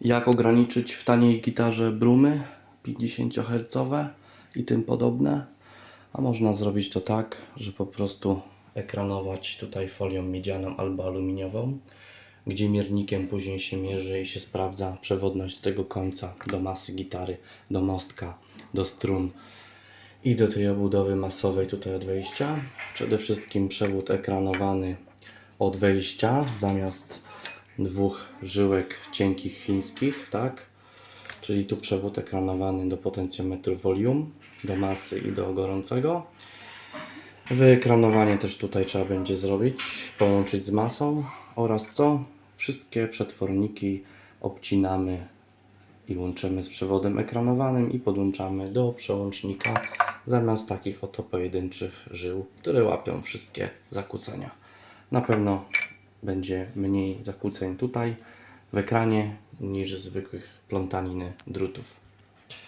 Jak ograniczyć w taniej gitarze brumy 50 Hz i tym podobne? A można zrobić to tak, że po prostu ekranować tutaj folią miedzianą albo aluminiową, gdzie miernikiem później się mierzy i się sprawdza przewodność z tego końca do masy gitary, do mostka, do strun i do tej obudowy masowej tutaj od wejścia. Przede wszystkim przewód ekranowany od wejścia zamiast dwóch żyłek cienkich chińskich, tak? Czyli tu przewód ekranowany do potencjometru volume, do masy i do gorącego. Wyekranowanie też tutaj trzeba będzie zrobić, połączyć z masą oraz co? Wszystkie przetworniki obcinamy i łączymy z przewodem ekranowanym i podłączamy do przełącznika zamiast takich oto pojedynczych żył, które łapią wszystkie zakłócenia. Na pewno będzie mniej zakłóceń tutaj w ekranie niż zwykłych plątaniny drutów.